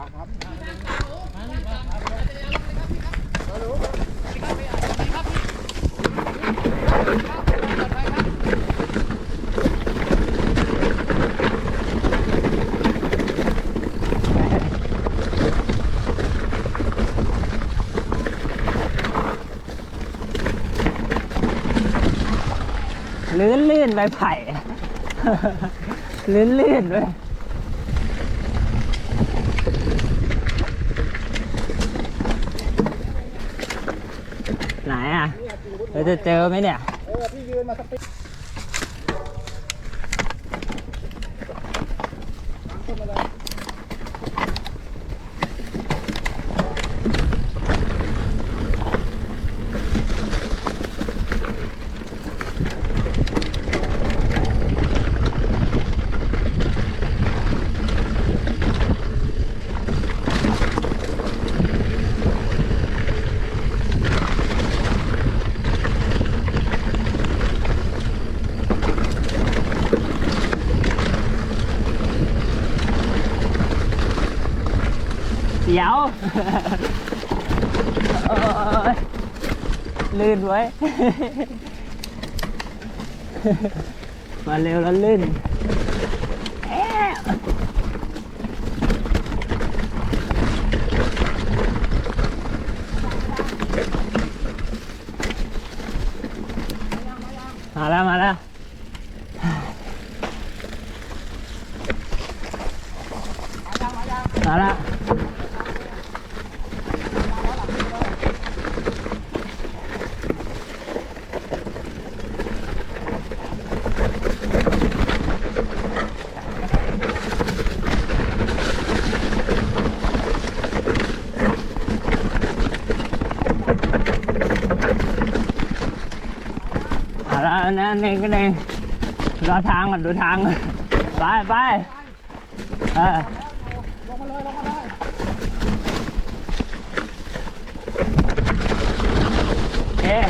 ลื่นลื่นๆไปไผ่ ลื่นลื่นๆไปไหนอะ เราจะเจอไหมเนี่ย เออพี่ยืนมาสักปี เดี๋ยวลื่นไว้ มาเร็วแล้วลื่นแอะมาแล้ว มาแล้ว มาแล้ว เอาละนั่นเองก็เองรอทางก่อนดูทางไปไปเออเอ๊ะ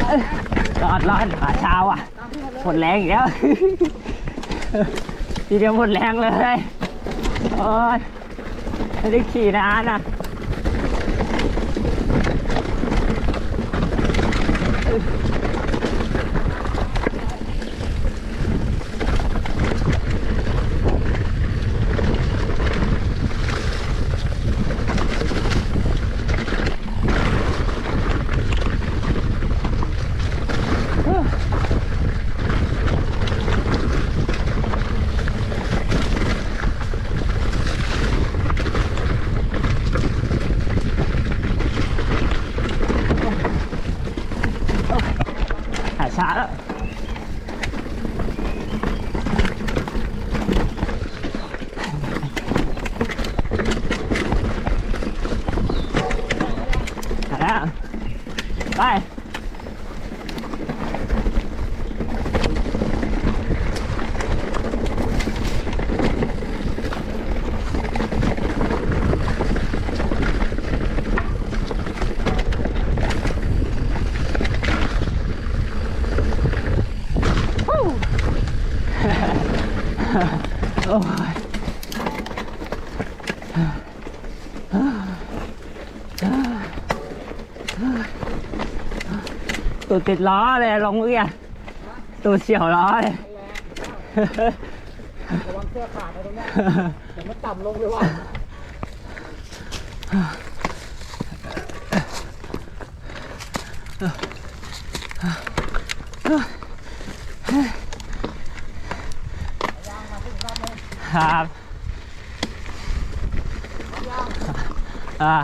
เอ้ยรอดรอดขาเช้าอะหมดแรงอีกแล้วทีเดียวหมดแรงเลยโอ้ยไม่ได้ขี่นานอะ ห ไปโอ้ย ตูดติดล้อเลยลงเมื่อกี้ตูดเฉียวล้อเลยระวังเสื้อขาดนะตรงเนี้ยเดี๋ยวมันต่ำลงเลยว่ะครับอ่า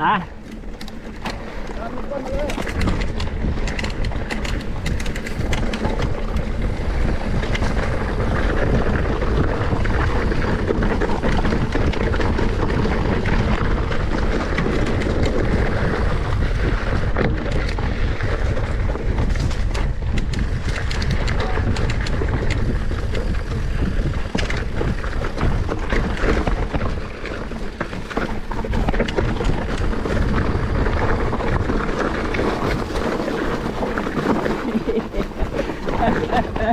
อ่ะ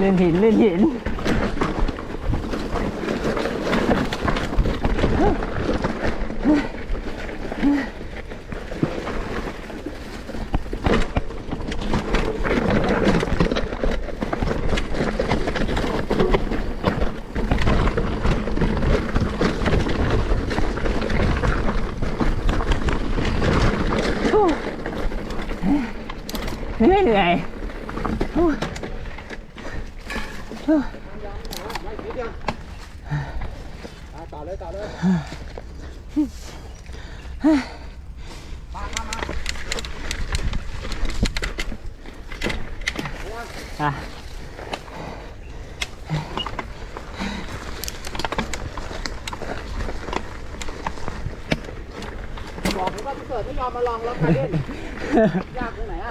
ลื่นหินเล่นหินเหนื่อย เหนื่อยอะต่อเลยต่อเลยอะบอกผมว่าพี่เกิดไม่ยอมมาลองแล้วใครเล่นยากตรงไหนอะ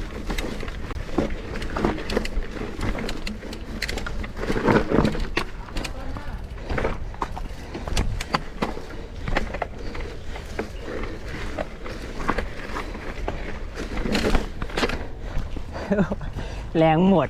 แรงหมด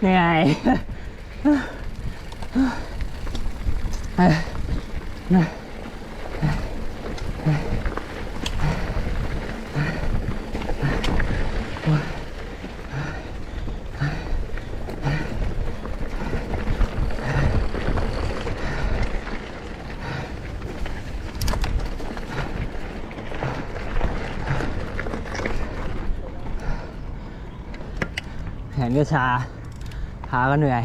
เหนื่อย แขนก็ชาขาก็เหนื่อย